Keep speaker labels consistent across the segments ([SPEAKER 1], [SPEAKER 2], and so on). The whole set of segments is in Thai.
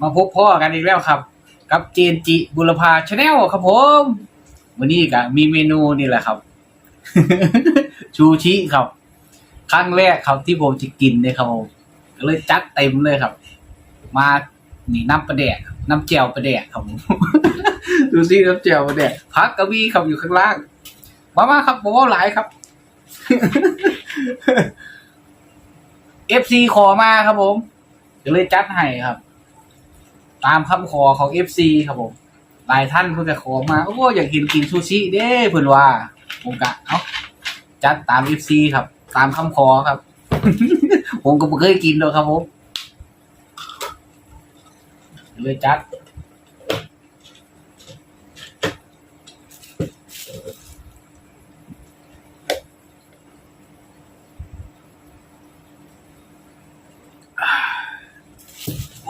[SPEAKER 1] มาพบพ่อกันอีกแล้วครับ กับเจนจิบุรพาชาแนลครับผมวันนี้ก็มีเมนูนี่แหละครับ ชูชิครับ ครั้งแรกครับที่ผมจะกินเนี่ยครับผมก็เลยจัดเต็มเลยครับ มานี่น้ำปลาแดกน้ำแจ่วปลาแดกครับผมดูสิน้ำแจ่วปลาแดกพักกระบี่ครับอยู่ข้างล่างมามาครับผมว่าหลายครับเอฟซีขอมาครับผมก็เลยจัดให้ครับ ตามคำขอของเอฟซีครับผมหลายท่านเพิ่งจะขอมาโอ้อยากกินกินซูชิเด้เพิ่นว่าผมกะเอ้าจัดตามเอฟซีครับ ตามคำขอครับ ผมก็ไม่เคยกินหรอกครับผมเลยจัด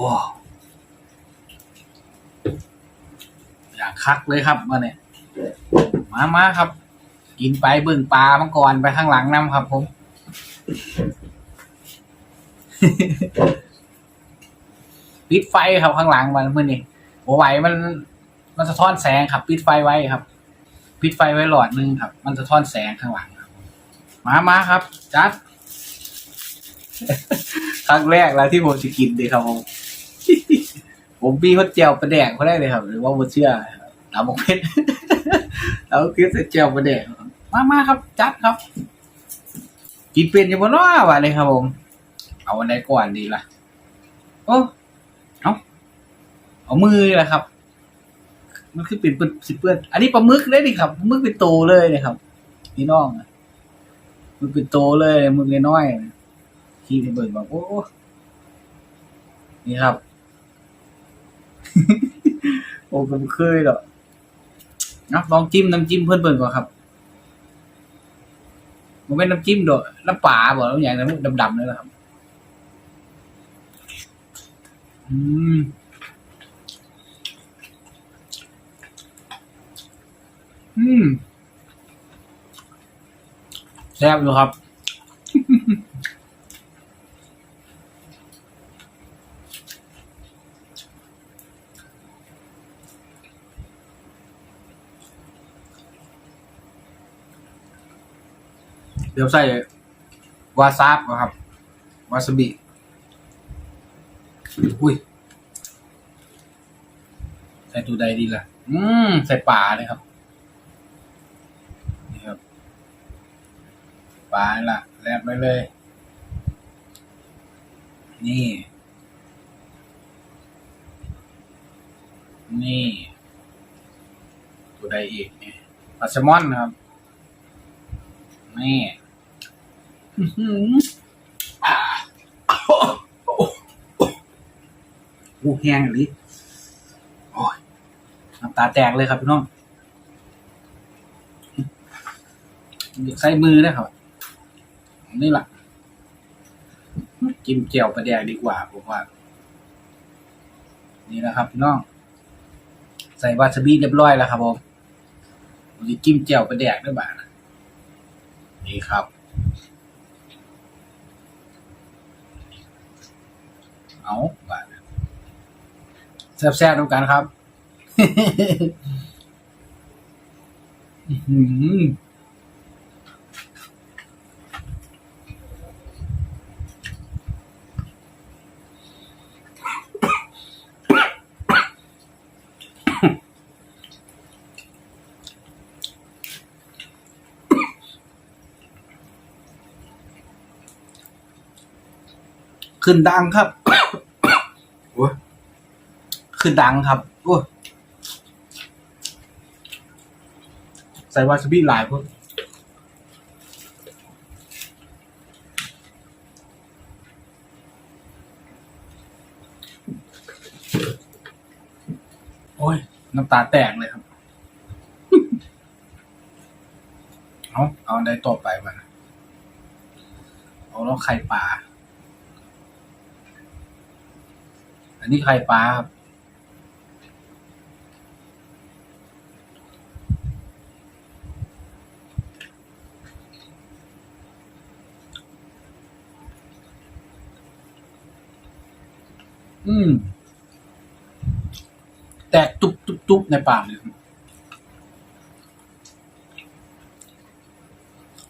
[SPEAKER 1] ว้าวอยาก คักเลยครับมาเนี่ยมามาครับ กินไปเบิ่งปลามังกรไปข้างหลังน้ำครับ ผม ปิดไฟครับข้างหลังมันเมื่อนี่หัวไหวมัน มันสะท้อนแสงครับ ปิดไฟไว้ครับ ปิดไฟไว้หลอดหนึงครับ มันสะท้อนแสงข้างหลังครับ มามาครับ จัดครั้งแรกแล้วที่ผมจะกินเลยครับผมผมพี่เขาเจียวประแดกเขาได้เลยครับ หรือว่าผมเชื่อ ตามบอกเพชรแล้วคือเจียวประแดกมามาครับ จัดครับ กินเป็นยังบ่น้อวะเลยครับผม เอาอันไหนก่อนดีล่ะ โอ้เอาเอามือแหละครับ มันคือเป็นเปื้อนสิเปื้อนอันนี้ปลาหมึกเลยดิครับปลาหมึกเป็นโตเลยนี่ครับพี่น้องมึกเป็นโตเลยมึกน้อยขี้ไปเบิ่งบอกโอ้นี่ครับ โอ้ผมเคยหรอก นะลองจิ้มน้ำจิ้มเพื่อนเบิ่งก่อนครับมันเป็นน้ำจิ้มโดอกน้ำปลาบอกแล้วอย่างนั้นดำๆเลยนะครับ อืมอืมแซ่บอยู่ครับ เดี๋ยวใส่วาซาบก่อนครับ วาซาบิ อุ้ย ใส่ตัวใดดีล่ะ อืม ใส่ป่าเลยครับ นี่ครับป่าละแลบไปเลย นี่ นี่ ตัวใดอีกเนี่ยปลาแซลมอนนะครับ นี่ อื้อหืออ่าโอ้โอ้โอ้แห้งลิโอ้ยน้ำตาแตกเลยครับพี่น้องอยาใส่มือนะครับ นี่แหละจิ้มเจียวปลาแดกดีกว่าผมว่า นี่นะครับพี่น้อง ใส่วาซาบิเรียบร้อยแล้วครับผมผมจะจิ้มเจียวปลาแดกด้วยบ้านะนี่ครับ เอาบ้าแซ่บๆด้วยกันครับอื้อหือขึ้นดังครับึ้นดังครับโอ้ใส่วาซาบิหลายพวกโอ้ย น้ำตาแตกเลยครับ เอาเอาได้ต่อไปวะนะเอาแล้วไข่ปลา อันนี้ไข่ปลาครับ อืมจุ๊บในปากเลยครับ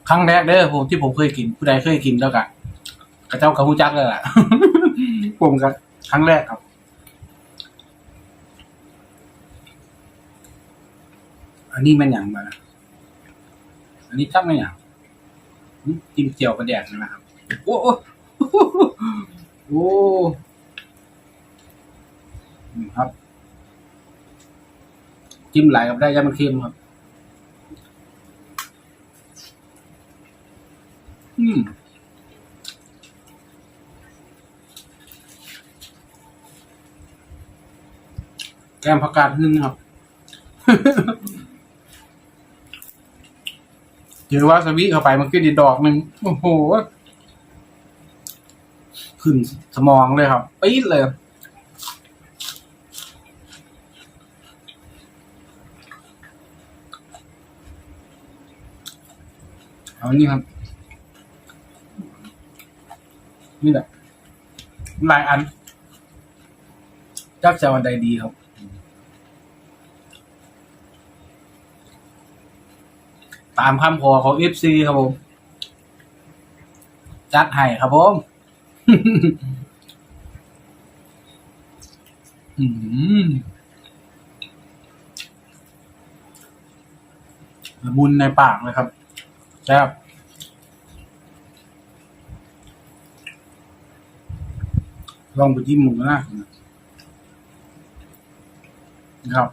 [SPEAKER 1] ครั้งแรกเด้อผมที่ผมเคยกิน ผู้ใดเคยกินแล้วกะกระเจ้ากระหูจักเลยล่ะ ผมก็ครั้งแรกครับ อันนี้มันอย่างมาอันนี้จักไม่อย่างจิ้มเจียวกระแดกนะครับ โอ้โอ้โอ้ นี่ครับ จิ้มหลายกับได้ยามันเค็มครับ อืมแกมผักกาดนึ่งครับเจอวาซาบิเข้าไปมันขึ้นอีดอกหนึ่งโอ้โห ขึ้นสมองเลยครับปี๊ดเลย เอานี่ครับ นี่แหละหลายอันจักจะวันใดดีครับ ตามคำขอของ FC ครับผม จัดให้ครับผมอืมละมุนในปากเลยครับ แซ่บลองไปจิ้มหมูนะนะครับ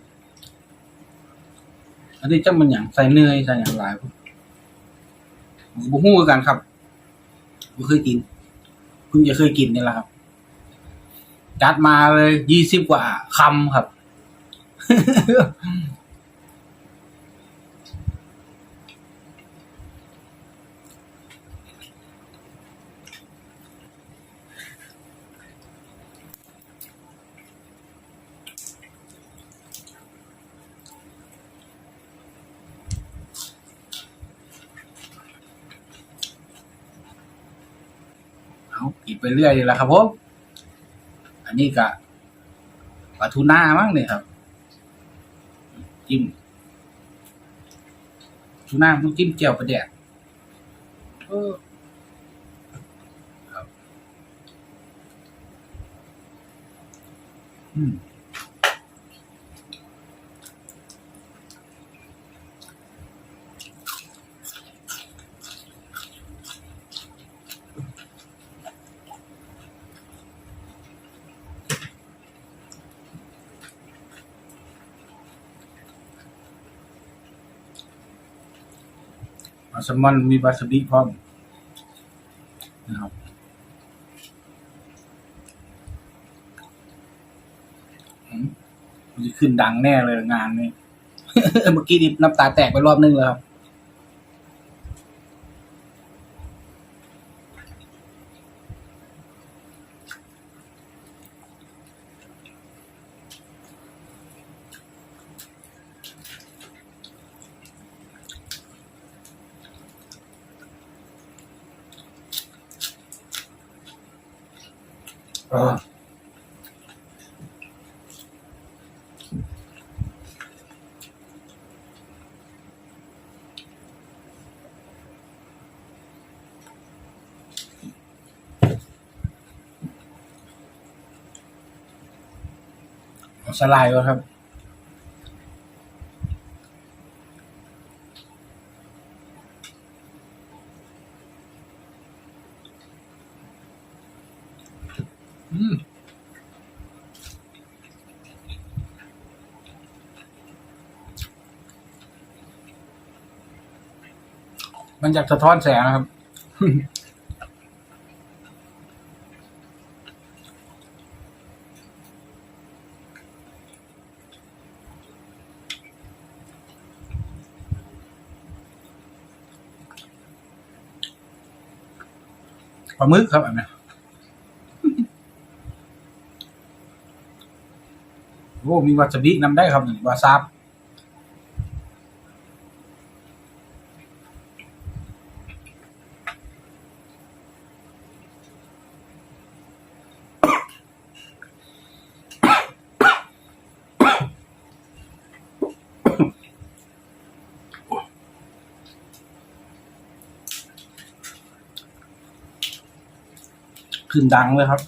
[SPEAKER 1] อันนี้จะมันอย่างใส่เนยใส่อย่างไรผมบุหู้คือกันครับผมเคยกินเพิ่งจะเคยกินนี่แหละครับ จัดมาเลยยี่สิบกว่าคำครับ ไปเรื่อยเลยละครับผม อันนี้ก็ปลาทูน่ามั้งเนี่ยครับ จิ้มทูน่าต้องจิ้มเจียวประเดี๋ยวเออครับ อืม แซลมอนมีวาซาบิพร้อมนะครับมมันจะขึ้นดังแน่เลยงานนี้ เมื่อกี้นี่น้ำตาแตกไปรอบนึงแล้วครับ อ่าเอาสไลด์วะครับ อืมมันอยากสะท้อนแสงนะครับ ปลาหมึกครับอันนี้ อ้มีวัสบินำได้ครับว่วาซับ
[SPEAKER 2] ขึ้นดังเลยครับ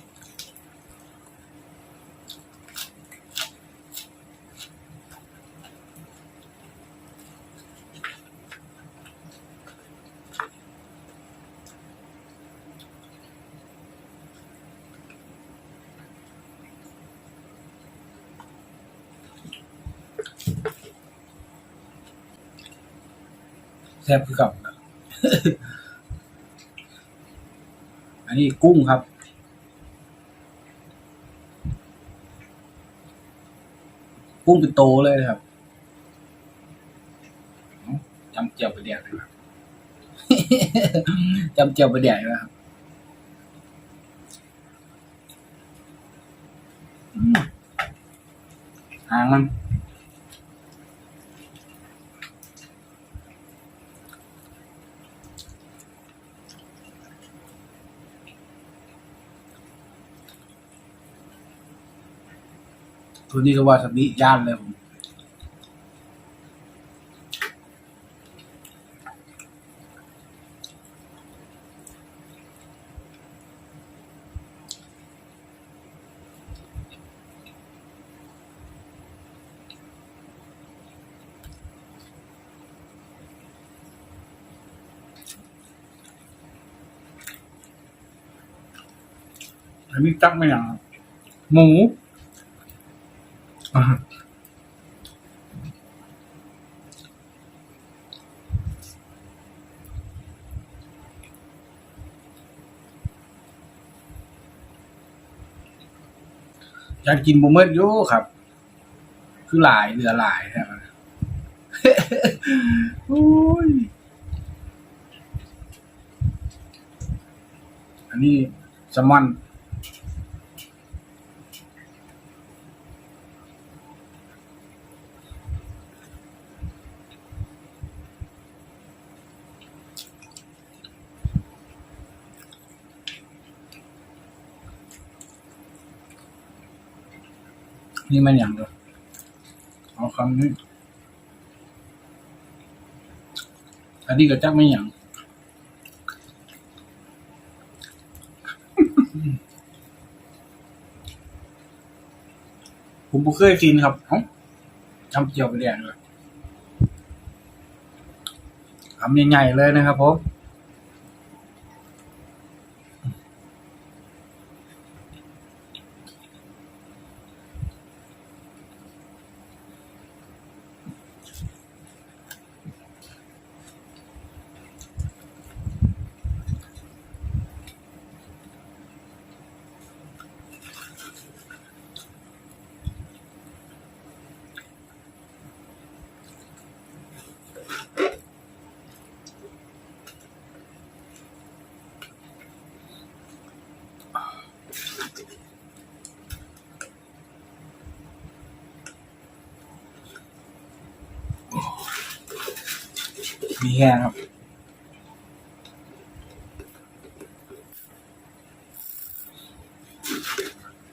[SPEAKER 2] แซ่บคือกับอันนี้กุ้งครับ กุ้งเป็นโตเลยนะครับจำเจียวไปแดกเลยครับจำเจียวไปแดกเลยครับอืมหางมัน ตัวนี้ก็ว่าสันนิย่านเลยผมอันนี้จักไม่อย่าหมู อ่าอยากกินบุเมิดอยู่ครับ คือหลายเหลือหลายใช่ไหมโอ้ยอันนี้แซมอน นี่มันอย่างเดียวเอาคำนี้อันนี้ก็จักไม่อย่างผมบ่เคยกินครับเอ้าจำเจียวไปแดงเลยทำใหญ่ๆเลยนะครับผม แห้งครับ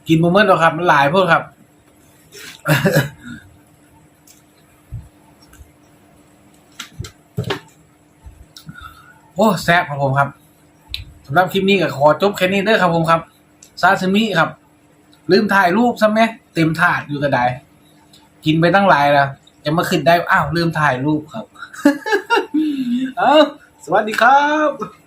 [SPEAKER 2] กินโมเมนต์หรอกครับ มันหลายพวกครับโอ้แซ่บครับผมครับสำหรับคลิปนี้ก็ขอจบแค่นี้เด้อครับผมครับซาซิมิครับ ลืมถ่ายรูปซะไหมเต็มถาดอยู่กระไดกินไปตั้งหลายแล้วจะมาขึ้นได้อ้าวลืมถ่ายรูปครับ เอ้าสวัสดีครับ